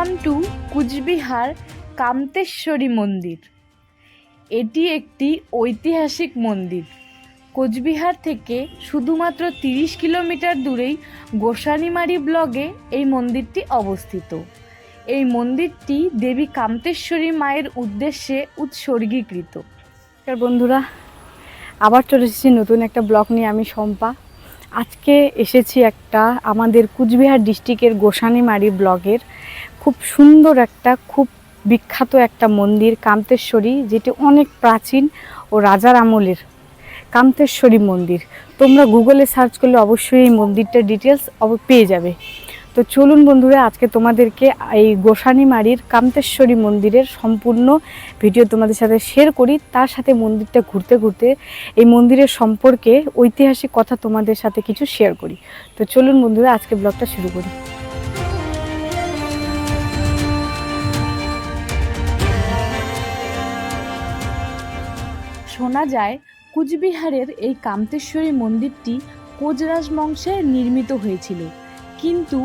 Welcome to Cooch Behar Kamteshwari মন্দির। এটি একটি ঐতিহাসিক মন্দির। কোচবিহার থেকে শুধুমাত্র তিরিশ কিলোমিটার দূরেই গোসানিমারি ব্লগে এই মন্দিরটি অবস্থিত। এই মন্দিরটি দেবী কামতেশ্বরী মায়ের উদ্দেশ্যে উৎসর্গীকৃত। বন্ধুরা, আবার চলে এসেছি নতুন একটা ব্লগ নিয়ে, আমি শম্পা। আজকে এসেছি একটা আমাদের কুচবিহার ডিস্ট্রিক্টের গোসানিমারি ব্লগের খুব সুন্দর একটা, খুব বিখ্যাত একটা মন্দির, কামতেশ্বরী, যেটি অনেক প্রাচীন ও রাজার আমলের কামতেশ্বরী মন্দির। তোমরা গুগলে সার্চ করলে অবশ্যই এই মন্দিরটার ডিটেলস পেয়ে যাবে। তো চলুন বন্ধুরা, আজকে তোমাদেরকে এই গোসানিমারির কামতেশ্বরী মন্দিরের সম্পূর্ণ ভিডিও তোমাদের সাথে শেয়ার করি। তার সাথে মন্দিরটা ঘুরতে ঘুরতে এই মন্দিরের সম্পর্কে ঐতিহাসিক কথা তোমাদের সাথে কিছু শেয়ার করি। তো চলুন বন্ধুরা, আজকে ব্লগটা শুরু করি। শোনা যায়, কুচবিহারের এই কামতেশ্বরী মন্দিরটি কোচরাজ বংশে নির্মিত হয়েছিল। কিন্তু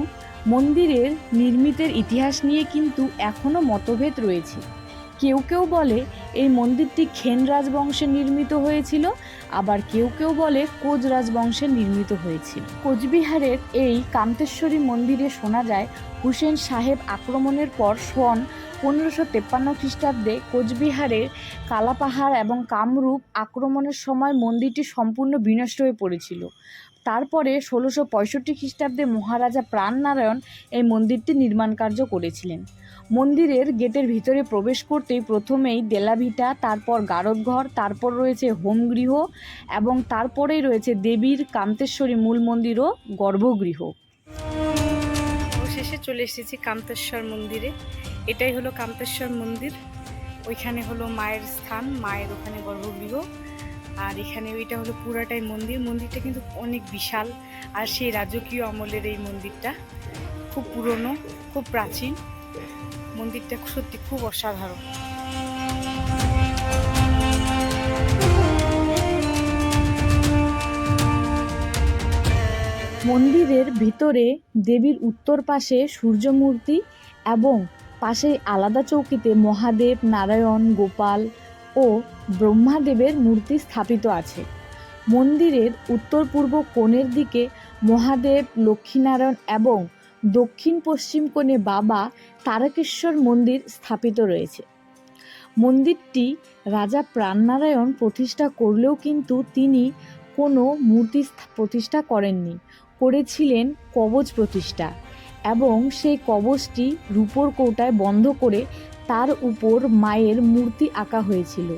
মন্দিরের নির্মিতের ইতিহাস নিয়ে কিন্তু এখনও মতভেদ রয়েছে। কেউ কেউ বলে এই মন্দিরটি খেন রাজবংশে নির্মিত হয়েছিল, আবার কেউ কেউ বলে কোচ রাজবংশে নির্মিত হয়েছিল। কোচবিহারের এই কামতেশ্বরী মন্দিরে শোনা যায়, হুসেন সাহেব আক্রমণের পর সন পনেরোশো তেপ্পান্ন খ্রিস্টাব্দে কোচবিহারের কালাপাহাড় এবং কামরূপ আক্রমণের সময় মন্দিরটি সম্পূর্ণ বিনষ্ট হয়ে পড়েছিল। তারপরে ষোলোশো পঁয়ষট্টি খ্রিস্টাব্দে মহারাজা প্রাণনারায়ণ এই মন্দিরটি নির্মাণ কার্য করেছিলেন। মন্দিরের গেটের ভিতরে প্রবেশ করতেই প্রথমেই দেলাভিটা, তারপর গারদঘর, তারপর রয়েছে হোমগৃহ এবং তারপরেই রয়েছে দেবীর কামতেশ্বরী মূল মন্দির ও গর্ভগৃহ। অবশেষে চলে এসেছি কামতেশ্বর মন্দিরে। এটাই হলো কামতেশ্বর মন্দির। ওইখানে হলো মায়ের স্থান, মায়ের ওখানে গর্ভগৃহ। আর এখানে ওইটা হলো পুরাটাই মন্দির। মন্দিরটা কিন্তু অনেক বিশাল। আর সেই রাজকীয় আমলের এই মন্দিরটা খুব পুরনো, খুব প্রাচীন। মন্দিরটা সত্যি খুব অসাধারণ। মন্দিরের ভিতরে দেবীর উত্তর পাশে সূর্যমূর্তি এবং পাশে আলাদা চৌকিতে মহাদেব, নারায়ণ, গোপাল ও ব্রহ্মাদেবের মূর্তি স্থাপিত আছে। মন্দিরের উত্তর পূর্ব কোণের দিকে মহাদেব, লক্ষ্মীনারায়ণ এবং দক্ষিণ পশ্চিম কোণে বাবা তারকেশ্বর মন্দির স্থাপিত রয়েছে। মন্দিরটি রাজা প্রাণনারায়ণ প্রতিষ্ঠা করলেও কিন্তু তিনি কোনো মূর্তি প্রতিষ্ঠা করেননি। করেছিলেন কবচ প্রতিষ্ঠা এবং সেই কবচটি রূপোর কৌটায় বন্ধ করে তার উপর মায়ের মূর্তি আঁকা হয়েছিল।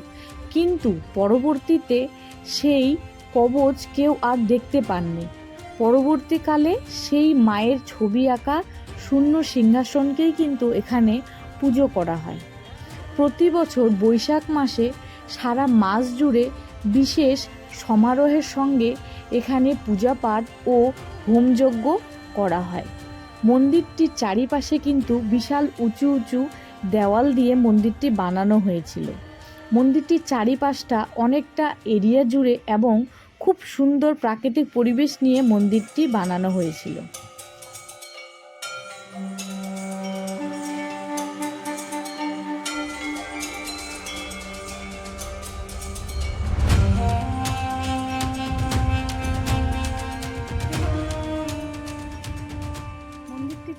কিন্তু পরবর্তীতে সেই কবচ কেউ আর দেখতে পাননি। পরবর্তীকালে সেই মায়ের ছবি আঁকা শূন্য সিংহাসনকেই কিন্তু এখানে পুজো করা হয়। প্রতি বছর বৈশাখ মাসে সারা মাস জুড়ে বিশেষ সমারোহের সঙ্গে এখানে পূজা পাঠ ও হোমযজ্ঞ করা হয়। মন্দিরটির চারিপাশে কিন্তু বিশাল উঁচু উঁচু দেওয়াল দিয়ে মন্দিরটি বানানো হয়েছিল। মন্দিরটির চারিপাশটা অনেকটা এরিয়া জুড়ে এবং খুব সুন্দর প্রাকৃতিক পরিবেশ নিয়ে মন্দিরটি বানানো হয়েছিল।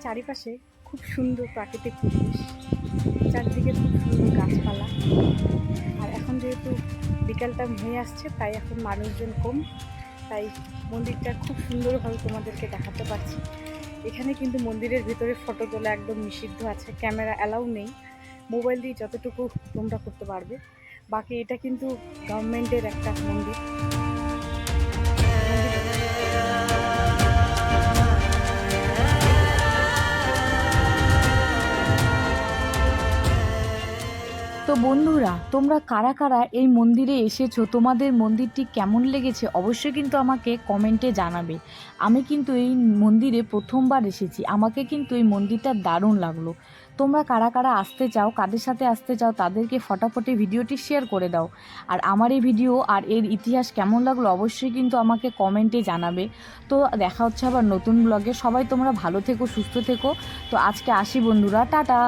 চারিপাশে খুব সুন্দর প্রাকৃতিক পরিবেশ। চারদিকে খুব সুন্দর গাছপালা। আর এখন যেহেতু বিকালটা হয়ে আসছে, তাই এখন মানুষজন কম। তাই মন্দিরটা খুব সুন্দরভাবে তোমাদেরকে দেখাতে পারছি। এখানে কিন্তু মন্দিরের ভিতরে ফটো তোলা একদম নিষিদ্ধ আছে, ক্যামেরা অ্যালাউ নেই। মোবাইল দিয়ে যতটুকু তোমরা করতে পারবে। বাকি এটা কিন্তু গভর্নমেন্টের একটা মন্দির। তো বন্ধুরা, তোমরা কারা কারা এই মন্দিরে এসেছ? তোমাদের মন্দিরটি কেমন লেগেছে? অবশ্যই কিন্তু আমাকে কমেন্টে জানাবে। আমি কিন্তু এই মন্দিরে প্রথমবার এসেছি। আমাকে কিন্তু এই মন্দিরটা দারুণ লাগল। তোমরা কারা কারা আসতে চাও, কাদের সাথে আসতে চাও, তাদেরকে ফটাফটে ভিডিওটি শেয়ার করে দাও। আর আমার এই ভিডিও আর এর ইতিহাস কেমন লাগল, অবশ্যই কিন্তু আমাকে কমেন্টে জানাবে। তো দেখা হচ্ছে আবার নতুন ব্লগে সবাই তোমরা ভালো থেকো, সুস্থ থেকো। তো আজকে আসি বন্ধুরা, টাটা!